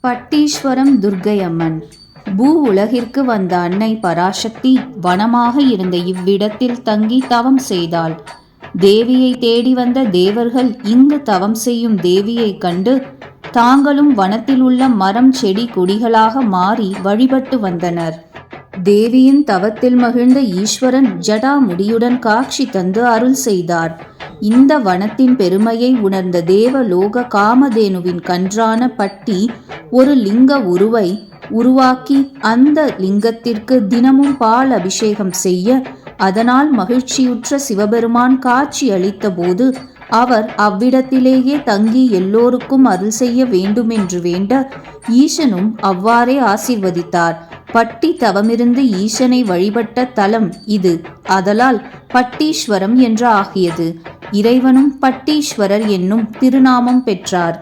பட்டீஸ்வரம் துர்க்கை அம்மன் பூ உலகிற்கு வந்த அன்னை பராசக்தி வனமாக இருந்த இவ்விடத்தில் தங்கி தவம் செய்தாள். தேவியை தேடி வந்த தேவர்கள் இங்கு தவம் செய்யும் தேவியைக் கண்டு தாங்களும் வனத்தில் உள்ள மரம் செடி கொடிகளாக மாறி வழிபட்டு வந்தனர். தேவியின் தவத்தில் மகிழ்ந்த ஈஸ்வரன் ஜடாமுடியுடன் காட்சி தந்து அருள் செய்தார். இந்த வனத்தின் பெருமையை உணர்ந்த தேவலோக காமதேனுவின் கன்றான பட்டி ஒரு லிங்க உருவை உருவாக்கி அந்த லிங்கத்திற்கு தினமும் பால் அபிஷேகம் செய்ய அதனால் மகிழ்ச்சியுற்ற சிவபெருமான் காட்சி அளித்தபோது அவர் அவ்விடத்திலேயே தங்கி எல்லோருக்கும் அருள் செய்ய வேண்டுமென்று வேண்ட ஈசனும் அவ்வாறே ஆசிர்வதித்தார். பட்டி தவமிருந்து ஈசனை வழிபட்ட தலம் இது. அதலால் பட்டீஸ்வரம் என்று ஆகியது இறைவனும் பட்டீஸ்வரர் என்னும் திருநாமம் பெற்றார்.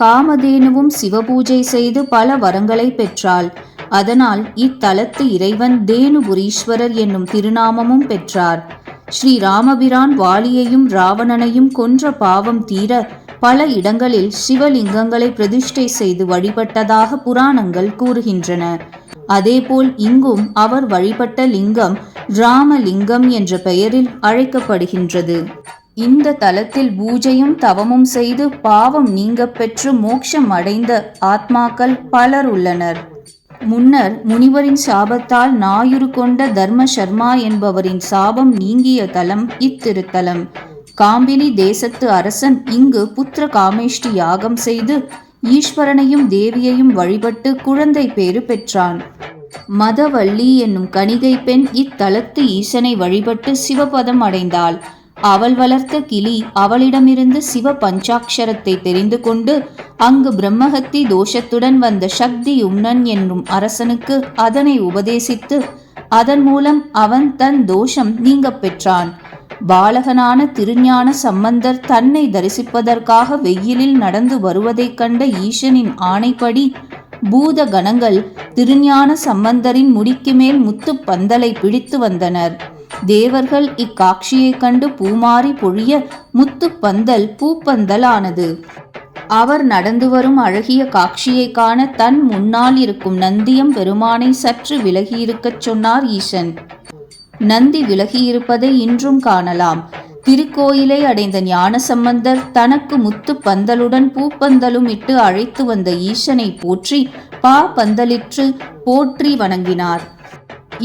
காமதேனுவும் சிவபூஜை செய்து பல வரங்களை பெற்றாள். அதனால் இத்தலத்து இறைவன் தேனுபுரீஸ்வரர் என்னும் திருநாமமும் பெற்றார். ஸ்ரீ ராமபிரான் வாலியையும் ராவணனையும் கொன்ற பாவம் தீர பல இடங்களில் சிவலிங்கங்களை பிரதிஷ்டை செய்து வழிபட்டதாக புராணங்கள் கூறுகின்றன. அதேபோல் இங்கும் அவர் வழிபட்ட லிங்கம் ராமலிங்கம் என்ற பெயரில் அழைக்கப்படுகின்றது. இந்த தலத்தில் பூஜையும் தவமும் செய்து பாவம் நீங்க பெற்று மோட்சம் அடைந்த ஆத்மாக்கள் பலர் உள்ளனர். முன்னர் முனிவரின் சாபத்தால் நாயுறு கொண்ட தர்ம சர்மா என்பவரின் சாபம் நீங்கிய தலம் இத்திருத்தலம். காம்பினி தேசத்து அரசன் இங்கு புத்திர காமேஷ்டி யாகம் செய்து ஈஸ்வரனையும் தேவியையும் வழிபட்டு குழந்தை பேறு பெற்றான். மதவள்ளி என்னும் கணிகை பெண் இத்தலத்து ஈசனை வழிபட்டு சிவபதம் அடைந்தாள். அவள் வளர்த்த கிளி அவளிடமிருந்து சிவ பஞ்சாட்சரத்தை தெரிந்து கொண்டு அங்கு பிரம்மஹத்தி தோஷத்துடன் வந்த சக்தி உம்னன் என்னும் அரசனுக்கு அதனை உபதேசித்து அதன் மூலம் அவன் தன் தோஷம் நீங்க பெற்றான். பாலகனான திருஞான சம்பந்தர் தன்னை தரிசிப்பதற்காக வெயிலில் நடந்து வருவதைக் கண்ட ஈசனின் ஆணைப்படி பூத கணங்கள் திருஞான சம்பந்தரின் முடிக்கு மேல் முத்து பந்தலை பிடித்து வந்தனர். தேவர்கள் இக்காட்சியைக் கண்டு பூமாரி பொழிய முத்து பந்தல் பூப்பந்தல் ஆனது அவர் நடந்து வரும் அழகிய காட்சியை காண தன் முன்னால் இருக்கும் நந்தியம் பெருமானை சற்று விலகியிருக்கச் சொன்னார் ஈசன். நந்தி விலகியிருப்பதை இன்றும் காணலாம். திருக்கோயிலை அடைந்த ஞானசம்பந்தர் தனக்கு முத்து பந்தலுடன் பூப்பந்தலும் இட்டு அழைத்து வந்த ஈசனை போற்றி பா பந்தலிற்று போற்றி வணங்கினார்.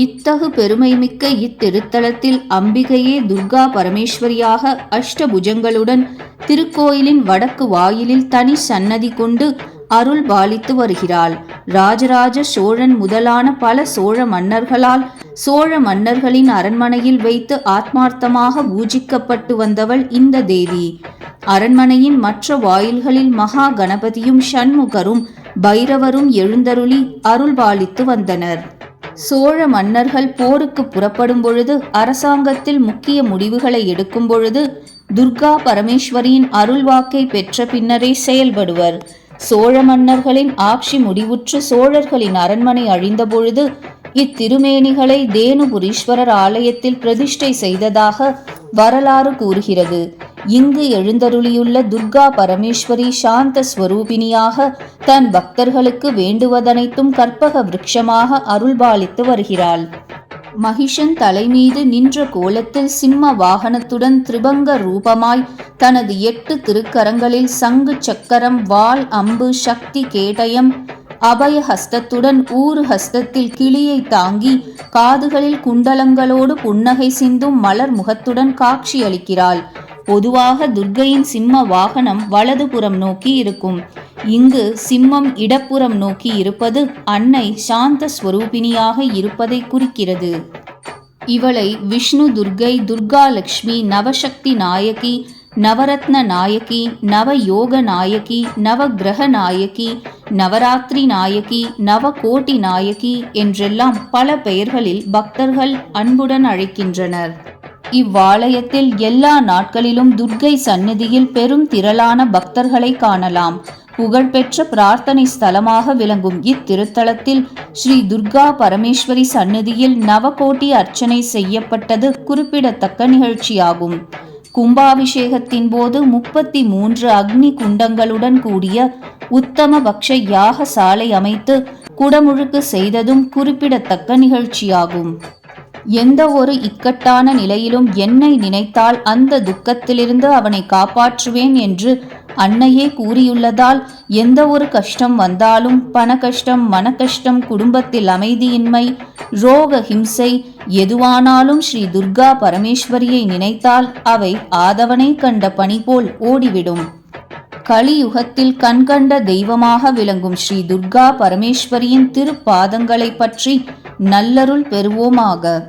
இத்தகு பெருமைமிக்க இத்திருத்தலத்தில் அம்பிகையே துர்கா பரமேஸ்வரியாக அஷ்டபுஜங்களுடன் திருக்கோயிலின் வடக்கு வாயிலில் தனி சன்னதி கொண்டு அருள் பாலித்து வருகிறாள். ராஜராஜ சோழன் முதலான பல சோழ மன்னர்களால் சோழ மன்னர்களின் அரண்மனையில் வைத்து ஆத்மார்த்தமாக பூஜிக்கப்பட்டு வந்தவள் இந்த தேவி. அரண்மனையின் மற்ற வாயில்களில் மகா கணபதியும் ஷண்முகரும் பைரவரும் எழுந்தருளி அருள்பாலித்து வந்தனர். சோழ மன்னர்கள் போருக்கு புறப்படும் பொழுது அரசாங்கத்தில் முக்கிய முடிவுகளை எடுக்கும் பொழுது துர்கா பரமேஸ்வரியின் அருள்வாக்கை பெற்ற பின்னரே செயல்படுவர். சோழ மன்னர்களின் ஆட்சி முடிவுற்று சோழர்களின் அரண்மனை அழிந்தபொழுது இத்திருமேனிகளை தேனுபுரீஸ்வரர் ஆலயத்தில் பிரதிஷ்டை செய்ததாக வரலாறு கூறுகிறது. இங்கு எழுந்தருளியுள்ள துர்கா பரமேஸ்வரி சாந்த ஸ்வரூபிணியாக தன் பக்தர்களுக்கு வேண்டுவதனைத்தும் கற்பக விருட்சமாக அருள்பாலித்து வருகிறாள். மகிஷன் தலைமீது நின்ற கோலத்தில் சிம்ம வாகனத்துடன் திரிபங்க ரூபமாய் தனது எட்டு திருக்கரங்களில் சங்கு சக்கரம் வாள் அம்பு சக்தி கேடயம் அபய ஹஸ்தத்துடன் ஊரு ஹஸ்தத்தில் கிளியை தாங்கி காதுகளில் குண்டலங்களோடு புன்னகை சிந்தும் மலர் முகத்துடன் காட்சியளிக்கிறாள். பொதுவாக துர்க்கையின் சிம்ம வாகனம் வலதுபுறம் நோக்கி இருக்கும். இங்கு சிம்மம் இடப்புறம் நோக்கி இருப்பது அன்னை சாந்த ஸ்வரூபிணியாக இருப்பதை குறிக்கிறது. இவளை விஷ்ணு துர்கை துர்கா லக்ஷ்மி நவசக்தி நாயகி நவரத்ன நாயகி நவயோக நாயகி நவகிரக நாயகி நவராத்திரி நாயகி நவகோட்டி நாயகி என்றெல்லாம் பல பெயர்களில் பக்தர்கள் அன்புடன் அழைக்கின்றனர். இவ்வாலயத்தில் எல்லா நாட்களிலும் துர்க்கை சந்நிதியில் பெரும் திரளான பக்தர்களை காணலாம். புகழ்பெற்ற பிரார்த்தனை ஸ்தலமாக விளங்கும் இத்திருத்தலத்தில் ஸ்ரீ துர்கா பரமேஸ்வரி சந்நிதியில் நவகோட்டி அர்ச்சனை செய்யப்பட்டது குறிப்பிடத்தக்க நிகழ்ச்சியாகும். கும்பாபிஷேகத்தின் போது முப்பத்தி மூன்று அக்னி குண்டங்களுடன் கூடிய உத்தம பக்ஷ யாக சாலை அமைத்து குடமுழுக்கு செய்ததும் குறிப்பிடத்தக்க நிகழ்ச்சியாகும். எந்த ஒரு இக்கட்டான நிலையிலும் என்னை நினைத்தால் அந்த துக்கத்திலிருந்து அவனை காப்பாற்றுவேன் என்று அன்னையே கூறியுள்ளதால் எந்த ஒரு கஷ்டம் வந்தாலும் பண கஷ்டம் மன கஷ்டம் குடும்பத்தில் அமைதியின்மை ரோக ஹிம்சை எதுவானாலும் ஸ்ரீ துர்கா பரமேஸ்வரியை நினைத்தால் அவை ஆதவனை கண்ட பணி போல் ஓடிவிடும். கலியுகத்தில் கண்கண்ட தெய்வமாக விளங்கும் ஸ்ரீ துர்கா பரமேஸ்வரியின் திருப்பாதங்களை பற்றி நல்லருள் பெறுவோமாக.